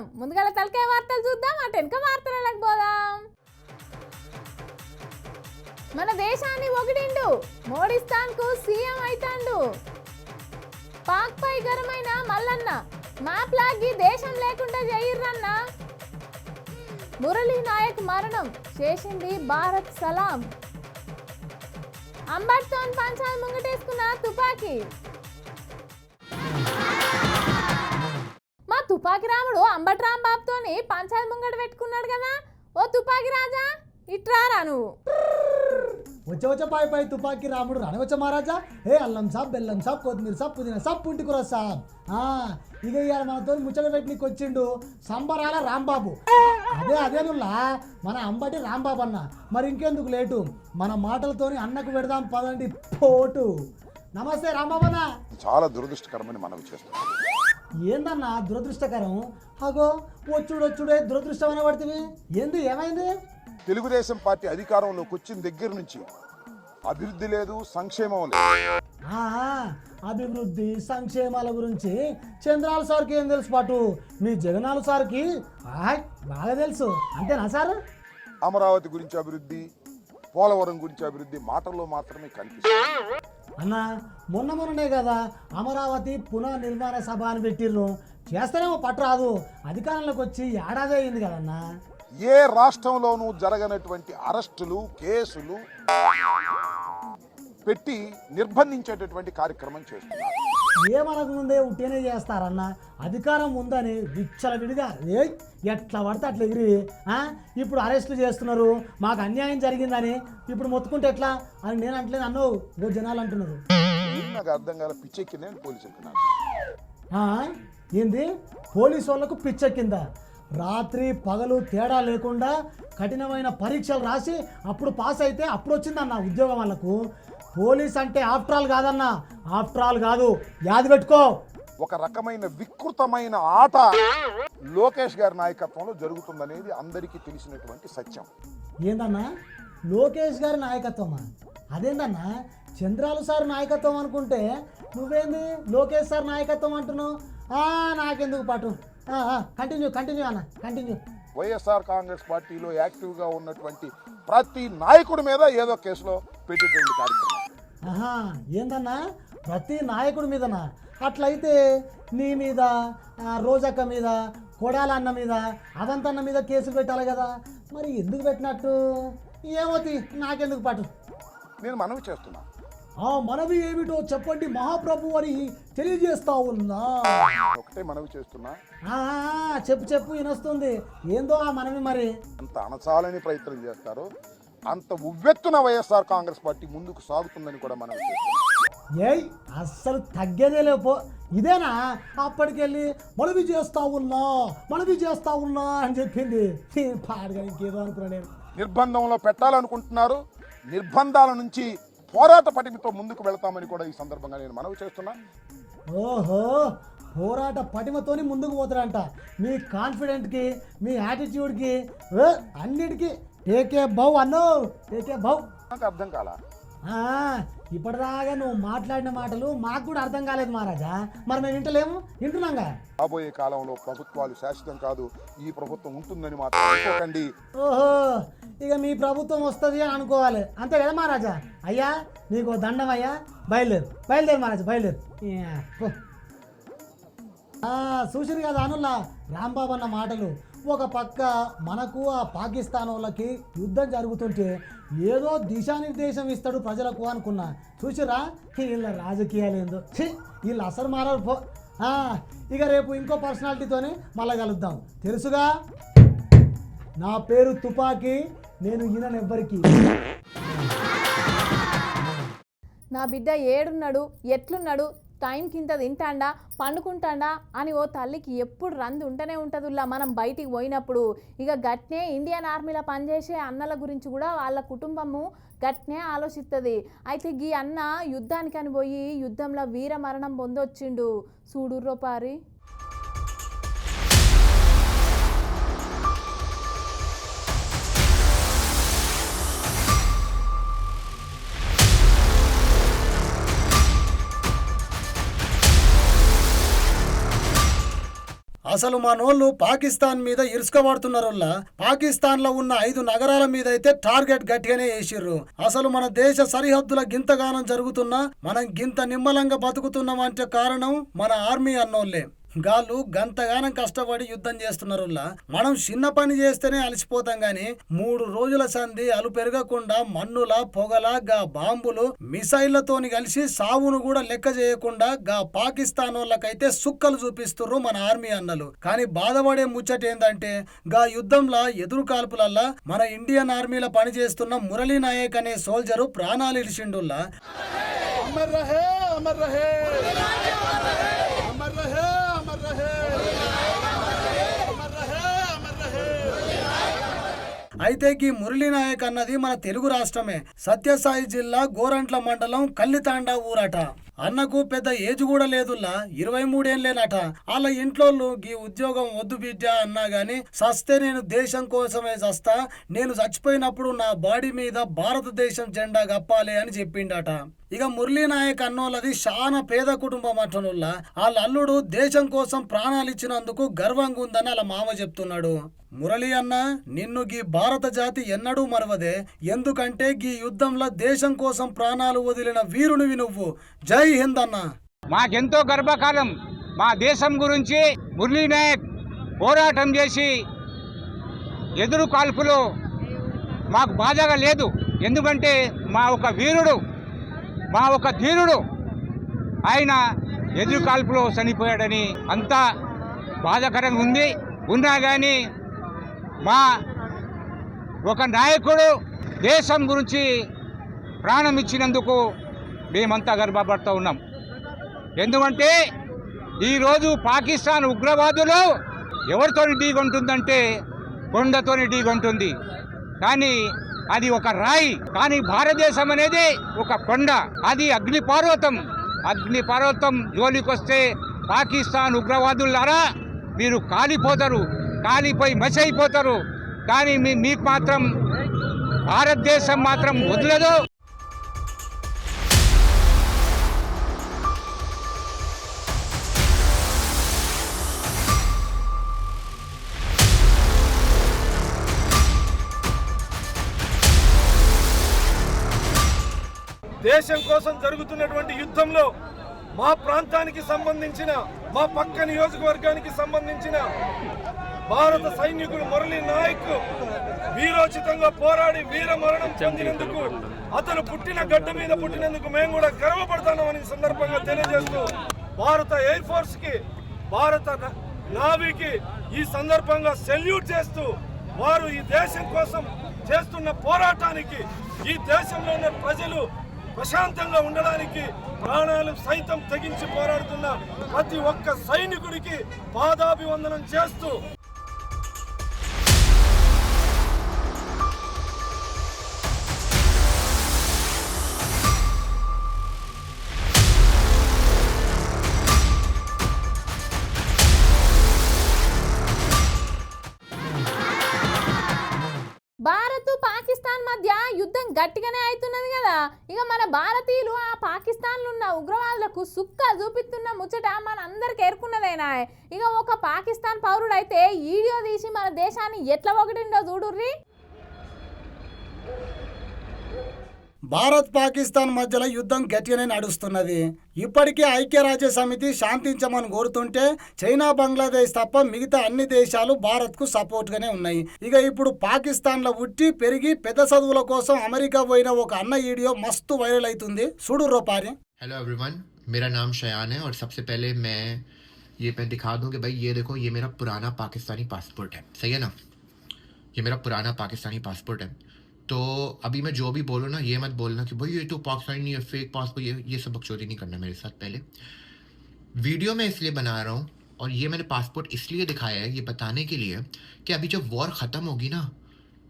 స్వాగతం ముందుగా తలకాయ వార్తలు చూద్దాం అటు వెనుక వార్తలకు పోదాం. మన దేశాన్ని ఒకటిండు మోడిస్తాన్కు సీఎం అయితాండు. పాక్ పై గరమైన మల్లన్న మ్యాప్ లాగి దేశం లేకుండా చెయ్యర్రన్న మురళీ నాయక్ మరణం చేసింది భారత్ సలాం. అంబర్తోన్ పంచాలు ముంగటేసుకున్న తుపాకీ. తుపాకి రాముడు అంబటి రాంబాబుతోని పంచాయతీ ముంగట పెట్టుకున్నాడు కదా. ఓ తుపాకి రాజా ఇట్రారా నువ్వు. వచ్చే వచ్చే పాయి పాయి తుపాకీ రాముడు రానవచ్చ మహారాజా. ఏ అల్లం సాబ్ బెల్లం సాబ్ కొత్తిమీర సాబ్ పుదీనా సాబ్ పుంటికూర సాబ్. ఆ, ఇక ఇవాళ మనతో ముచ్చట పెట్టినకి వచ్చిండు సంబరాల రాంబాబు. అదే అదే నుల్లా మన అంబటి రాంబాబు అన్న. మరి ఇంకెందుకు లేటు? మన మాటలతోని అన్నకు పెడదాం పదండి పోటు. నమస్తే రాంబాబు అన్న. చాలా దురదృష్టకరమని మనవి చేస్తున్నాం ఏందన్నా దురదృష్టకరం? అగో వచ్చుడు వచ్చుడే దురదృష్టం అనబడుతుంది ఏంది ఏమైంది? తెలుగుదేశం పార్టీ అధికారంలోకి వచ్చిన దగ్గర నుంచి అభివృద్ధి లేదు సంక్షేమం లేదు. అభివృద్ధి సంక్షేమాల గురించి చంద్రాల సార్కి ఏం తెలుసు పాటు? మీ జగనాల సార్కి? బాగా తెలుసు. అంతేనా సార్? అమరావతి గురించి అభివృద్ధి పోలవరం గురించి అభివృద్ధి మాటల్లో మాత్రమే కనిపిస్తుంది. అన్న మొన్న మొన్ననే కదా అమరావతి పునర్నిర్మాణ సభ అని పెట్టిర్రు. చేస్తేనేమో పట్టరాదు అధికారంలోకి వచ్చి ఏడాది అయింది కదన్నా. ఏ రాష్ట్రంలోనూ జరగనటువంటి అరెస్టులు కేసులు పెట్టి నిర్బంధించేటటువంటి కార్యక్రమం చేస్తున్నారు. ఏమనక ముందే ఉట్టేనే చేస్తారన్న అధికారం ఉందని విచ్చల విడిగా ఏ ఎట్లా పడితే అట్లా ఎగిరి ఆ? ఇప్పుడు అరెస్టులు చేస్తున్నారు మాకు అన్యాయం జరిగిందని ఇప్పుడు మొత్తుకుంటే ఎట్లా అని నేను అంటలేదు అన్నావు ఇంకో జనాలు అంటున్నారు నాకు అర్థం కాల పిచ్చెక్కింది పోలీసులకు? ఏంది పోలీసు వాళ్ళకు పిచ్చెక్కింద రాత్రి పగలు తేడా లేకుండా కఠినమైన పరీక్షలు రాసి అప్పుడు పాస్ అయితే అప్పుడు వచ్చిందన్న ఉద్యోగం వాళ్ళకు. పోలీస్ అంటే ఆఫ్టర్ ఆల్ కాదన్న ఆఫ్టర్ ఆల్ కాదు. యాది పెట్టుకో. ఒక రకమైన వికృతమైన ఆట లోకేష్ గారి నాయకత్వంలో జరుగుతుందనేది అందరికీ తెలిసినటువంటి సత్యం. ఏందన్నా? లోకేష్ గారి నాయకత్వమా? అదేందన్నా? చంద్రాలు సార్ నాయకత్వం అనుకుంటే నువ్వేంది? లోకేష్ సార్ నాయకత్వం అంటున్నావు? నాకెందుకు పాటు కంటిన్యూ కంటిన్యూ అన్న కంటిన్యూ వైఎస్ఆర్ కాంగ్రెస్ పార్టీలో యాక్టివ్గా ఉన్నటువంటి ప్రతి నాయకుడి మీద ఏదో కేసులో పెట్టేటువంటి కార్యక్రమం ఆహా ఏందన్నా? ప్రతి నాయకుడి మీదనా? అట్లయితే నీ మీద ఆ, రోజక్క మీద కొడాల అన్న మీద అవంతన్న మీద కేసులు పెట్టాలి కదా. మరి ఎందుకు పెట్టినట్టు? ఏమోతి నాకెందుకు పాటు? నేను మనవి చేస్తున్నా. ఆ మనవి ఏమిటో చెప్పండి మహాప్రభు అని తెలియజేస్తా ఉన్నా. ఒకటే మనవి చేస్తున్నా. ఆ, చెప్పు చెప్పు వినొస్తుంది. ఏందో ఆ మనవి మరి? అంత అణచాలని ప్రయత్నం చేస్తారు. అంత ఉవ్వెత్తున వైఎస్ఆర్ కాంగ్రెస్ పార్టీ ముందుకు సాగుతుందని కూడా చేస్తున్నాం. ఏయ్ అస్సలు తగ్గేదే లేపో ఇదేనా? అప్పటికెళ్ళి మనవి చేస్తా ఉన్నా మనవి చేస్తా ఉన్నా అని చెప్పింది. పాడగా ఇంకేదో అనుకున్నా నేను. నిర్బంధంలో పెట్టాలనుకుంటున్నారు. నిర్బంధాల నుంచి పోరాట పటిమతో ముందుకు వెళ్తామని కూడా ఈ సందర్భంగా నేను మనవి చేస్తున్నా. ఓహో పోరాట పటిమతోని ముందుకు పోతారంట మీ కాన్ఫిడెంట్కి మీ యాటిట్యూడ్కి అన్నిటికీ. టేకే బౌ అన్నో టేకే బౌ. నాకు అర్థం కాలా? ఇప్పటిదాకా నువ్వు మాట్లాడిన మాటలు మాకు కూడా అర్థం కాలేదు మహారాజా. మరి మేము వింటలేము? వింటున్నాంగా? రాబోయే కాలంలో ప్రభుత్వాలు శాశ్వతం కాదు. ఈ ప్రభుత్వం ఉంటుందని మాత్రం అనుకోకండి. ఓహో ఇక మీ ప్రభుత్వం వస్తుంది అని అనుకోవాలి. అంతే కదా మహారాజా? అయ్యా నీకు దండం అయ్యా. బయలుదేరు. బయలుదేరు మహారాజా బయలుదేరు. చూసిరు కదా అనుల్లా రాంబాబు అన్న మాటలు. ఒక పక్క మనకు ఆ పాకిస్తాన్ వాళ్ళకి యుద్ధం జరుగుతుంటే ఏదో దిశానిర్దేశం ఇస్తాడు ప్రజలకు అనుకున్నా. చూసిరా? వీళ్ళ రాజకీయాలు ఏందో. వీళ్ళు అసలు మారారు పో. ఇక రేపు ఇంకో పర్సనాలిటీతోనే మళ్ళా కలుద్దాం. తెలుసుగా? నా పేరు తుపాకీ నేను ఈయనెవ్వరికి నా బిడ్డ ఏడున్నాడు ఎట్లున్నాడు టైం కింద తింటాండా పండుకుంటాండా అని ఓ తల్లికి ఎప్పుడు రంది ఉంటూనే ఉంటుందిలా మనం బయటికి పోయినప్పుడు ఇక గట్నే ఇండియన్ ఆర్మీలో పనిచేసే అన్నల గురించి కూడా వాళ్ళ కుటుంబము గట్నే ఆలోచిస్తుంది అయితే గీ అన్న యుద్ధానికని పోయి యుద్ధంలో వీర మరణం పొందొచ్చిండు. చూడుర్రో పారి. అసలు మనోళ్ళు పాకిస్తాన్ మీద ఇరుసుకబడుతున్నారుల్లా పాకిస్తాన్లో ఉన్న ఐదు నగరాల మీద అయితే టార్గెట్ గట్టిగానే వేసిర్రు అసలు మన దేశ సరిహద్దుల గింతగానం జరుగుతున్నా మనం గింత నిమ్మలంగా బతుకుతున్నాం అంటే కారణం మన ఆర్మీ అన్నోళ్ళే. గాళ్ళు గంతగానం కష్టపడి యుద్ధం చేస్తున్నారుల్లా. మనం చిన్న పని చేస్తేనే అలసిపోతాం గాని మూడు రోజుల సంధి అలు పెరగకుండా మన్నుల పొగల గా బాంబులు మిసైళ్ళతోని కలిసి సావును కూడా లెక్క చేయకుండా గా పాకిస్తాన్ వాళ్ళకైతే సుక్కలు చూపిస్తుర్రు మన ఆర్మీ అన్నలు. కానీ బాధపడే ముచ్చట ఏంటంటే గా యుద్ధంలో ఎదురు కాల్పులల్లా మన ఇండియన్ ఆర్మీలో పనిచేస్తున్న మురళీ నాయక్ అనే సోల్జరు ప్రాణాలు ఇడిచిండుల్లా. అమర్ రహే అమర్ రహే అమర్ రహే అమర్ రహే అమర్ రహే అమర్ రహే అయితే ఈ మురళీనాయక్ అన్నది మన తెలుగు రాష్ట్రమే. సత్యసాయి జిల్లా గోరంట్ల మండలం కల్లితాండా ఊరట. అన్నకు పెద్ద ఏజ్ కూడా లేదుల్లా ఇరవై మూడేళ్ళేనట వాళ్ళ ఇంట్లోళ్ళు గీ ఉద్యోగం వద్దు బిడ్డ అన్నా గాని సస్తే నేను దేశం కోసమే సస్తా నేను చచ్చిపోయినప్పుడు నా బాడీ మీద భారతదేశం జెండా కప్పాలి అని చెప్పిండట. ఇక మురళీ నాయక్ అన్నోళ్ళది చాలా పేద కుటుంబం అటనుల్లా వాళ్ళ అల్లుడు దేశం కోసం ప్రాణాలు ఇచ్చినందుకు గర్వంగా ఉందని వాళ్ళ మామ చెప్తున్నాడు. మురళి అన్న నిన్ను గీ భారత జాతి ఎన్నడూ మరవదే. ఎందుకంటే గీ యుద్ధంలో దేశం కోసం ప్రాణాలు వదిలిన వీరునివి నువ్వు. జై హింద్ అన్న. మాకెంతో గర్వకాలం మా దేశం గురించి మురళీ నాయక్ పోరాటం చేసి ఎదురు కాల్పులు మాకు బాధగా లేదు. ఎందుకంటే మా ఒక వీరుడు మా ఒక ధీరుడు. ఆయన ఎదురుకాల్పులో చనిపోయాడని అంతా బాధాకరంగా ఉంది. ఉన్నా కానీ మా ఒక నాయకుడు దేశం గురించి ప్రాణం ఇచ్చినందుకు మేమంతా గర్వపడుతూ ఉన్నాం. ఎందుకంటే ఈరోజు పాకిస్తాన్ ఉగ్రవాదులు ఎవరితోని ఢీగొంటుందంటే కొండతోని ఢీకొంటుంది. కానీ అది ఒక రాయి. కానీ భారతదేశం అనేది ఒక కొండ. అది అగ్నిపర్వతం. అగ్నిపర్వతం జోలికొస్తే పాకిస్తాన్ ఉగ్రవాదులారా మీరు కాలిపోతారు. కాలిపోయి మసి అయిపోతారు కానీ మీకు మాత్రం భారతదేశం మాత్రం వదలదు. దేశం కోసం జరుగుతున్నటువంటి యుద్ధంలో మా ప్రాంతానికి సంబంధించిన మా పక్క నియోజకవర్గానికి సంబంధించిన భారత సైనికుడు మురళీ నాయక్ వీరోచితంగా పోరాడి వీర మరణం చెందినందుకు అతను పుట్టిన గడ్డ మీద పుట్టినందుకు మేము కూడా గర్వపడతామని సందర్భంగా తెలియజేస్తూ భారత ఎయిర్ ఫోర్స్కి భారత నావీకి ఈ సందర్భంగా సెల్యూట్ చేస్తూ వారు ఈ దేశం కోసం చేస్తున్న పోరాటానికి ఈ దేశంలో ఉన్న ప్రజలు ప్రశాంతంగా ఉండడానికి ప్రాణాలు సైతం తెగించి పోరాడుతున్న ప్రతి ఒక్క సైనికుడికి పాదాభివందనం చేస్తూ భారత్ పాకిస్తాన్ మధ్య యుద్ధం గట్టిగానే అవుతున్నది కదా. ఇక మన భారతీయులు ఆ పాకిస్తాన్లో ఉన్న ఉగ్రవాదులకు సుక్క చూపిస్తున్న ముచ్చట మన అందరికి ఏర్కున్నదేనా ఇక ఒక పాకిస్తాన్ పౌరుడు అయితే వీడియో తీసి మన దేశాన్ని ఎట్లా ఒకటిండో చూడుర్రి. భారత్ పాకిస్తాన్ మధ్యలో యుద్ధం గట్టిగానే నడుస్తున్నది ఇప్పటికే ఐక్యరాజ్య సమితి శాంతించమని కోరుతుంటే చైనా బంగ్లాదేశ్ తప్ప మిగతా అన్ని దేశాలు భారత్కు సపోర్ట్గానే ఉన్నాయి ఇక ఇప్పుడు పాకిస్తాన్లో ఉట్టి పెరిగి పెద్ద చదువుల కోసం అమెరికా పోయిన ఒక అన్న వీడియో మస్తు వైరల్ అవుతుంది చూడు రూపారి हेलो एवरीवन मेरा नाम शयान है और सबसे पहले मैं ये मैं दिखा दूं कि भाई ये देखो ये मेरा पुराना पाकिस्तानी पासपोर्ट है सही है ना ये मेरा पुराना पाकिस्तानी पासपोर्ट है तो अभी मैं जो भी बोलूँ ना ये मत बोलना कि भाई ये तो पाकिस्तानी नहीं है फेक पासपोर्ट ये ये सब बकचोदी नहीं करना मेरे साथ पहले। वीडियो मैं इसलिए बना रहा हूँ और ये मैंने पासपोर्ट इसलिए दिखाया है ये बताने के लिए कि अभी जब वॉर ख़त्म होगी ना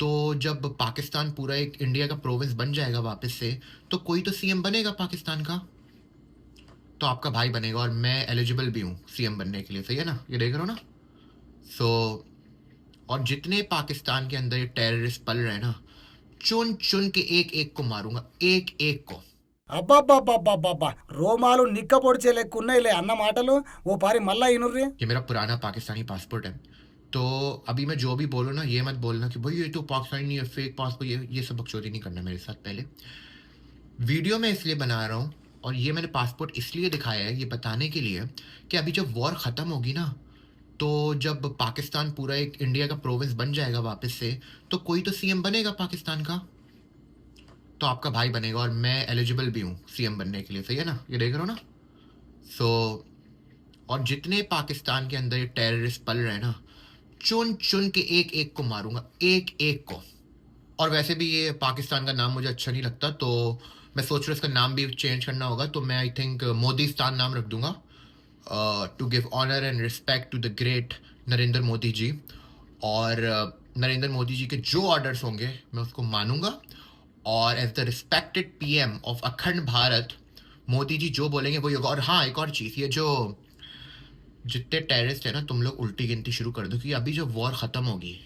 तो जब पाकिस्तान पूरा एक इंडिया का प्रोविंस बन जाएगा वापस से तो कोई तो सीएम बनेगा पाकिस्तान का। तो आपका भाई बनेगा और मैं एलिजिबल भी हूँ सीएम बनने के लिए सही है ना? ये देख रहे हो ना? सो so, और जितने पाकिस्तान के अंदर ये टेररिस्ट पल रहे हैं ना चुन चुन के एक एक को मारूंगा एक एक को అబ్బాబ్బాబ్బాబ్బా రోమాలు నిక్క పొడిచే లెక్క ఉన్నాయిలే అన్న మాటలు ఓ పారి మళ్ళా ఇనుర్రి ये मेरा पुराना पाकिस्तानी पासपोर्ट है तो अभी मैं जो भी बोलूँ ना ये मत बोलना कि भाई ये तो पाकिस्तानी नहीं है फेक पासपोर्ट ये ये सब बकचोदी नहीं करना मेरे साथ पहले वीडियो मैं इसलिए बना रहा हूँ और ये मैंने पासपोर्ट इसलिए दिखाया है ये बताने के लिए कि अभी जब वॉर ख़त्म होगी ना तो जब पाकिस्तान पूरा एक इंडिया का प्रोविंस बन जाएगा वापस से तो कोई तो सीएम बनेगा पाकिस्तान का? तो आपका भाई बनेगा और मैं एलिजिबल भी हूँ सीएम बनने के लिए सही है ना? ये देख रहे हो ना? सो so, और जितने पाकिस्तान के अंदर ये टेररिस्ट पल रहे हैं ना चुन चुन के एक एक को मारूँगा एक एक को। और वैसे भी ये पाकिस्तान का नाम मुझे अच्छा नहीं लगता तो मैं सोच रहा हूँ इसका नाम भी चेंज करना होगा तो मैं आई थिंक मोदीस्तान नाम रख दूँगा। To give honour and respect to the great Narendra Modi ji और uh, नरेंद्र मोदी जी के जो ऑर्डर्स होंगे मैं उसको मानूँगा। और as the respected PM of Akhand Bharat Modi जी जो बोलेंगे वो होगा और हाँ एक और चीज़ ये जो जितने टेररिस्ट है ना तुम लोग उल्टी गिनती शुरू कर दो कि अभी जो वॉर ख़त्म होगी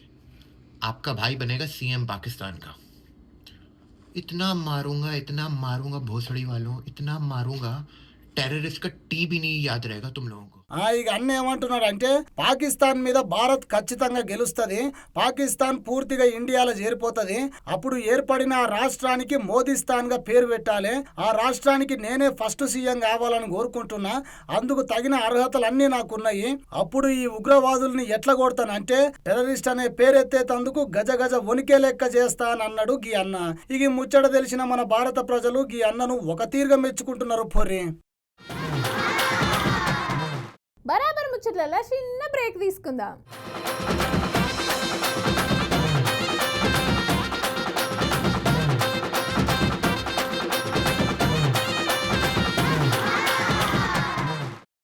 आपका भाई बनेगा सीएम पाकिस्तान का। इतना मारूँगा इतना मारूँगा भोसड़ी वालों इतना मारूँगा టెర్రరిస్ట్గా టీబీని యాద్ రేగా తుమ్ లోగో ఇక అన్న ఏమంటున్నాడు అంటే పాకిస్తాన్ మీద భారత్ ఖచ్చితంగా గెలుస్తుంది పాకిస్తాన్ పూర్తిగా ఇండియాలో చేరిపోతుంది అప్పుడు ఏర్పడిన ఆ రాష్ట్రానికి మోదీస్థాన్గా పేరు పెట్టాలి ఆ రాష్ట్రానికి నేనే ఫస్ట్ సీఎం కావాలని కోరుకుంటున్నా అందుకు తగిన అర్హతలు అన్ని నాకున్నాయి అప్పుడు ఈ ఉగ్రవాదుల్ని ఎట్లా కొడతానంటే టెర్రరిస్ట్ అనే పేరెత్తేతందుకు గజ గజ వణికే లెక్క చేస్తానన్నాడు అన్నాడు గీ అన్న. ఇక ముచ్చట తెలిసిన మన భారత ప్రజలు గీ అన్నను ఒక తీరుగా మెచ్చుకుంటున్నారు పొర్రి. బరాబర్ ముచ్చట్లలో చిన్న బ్రేక్ తీసుకుందాం.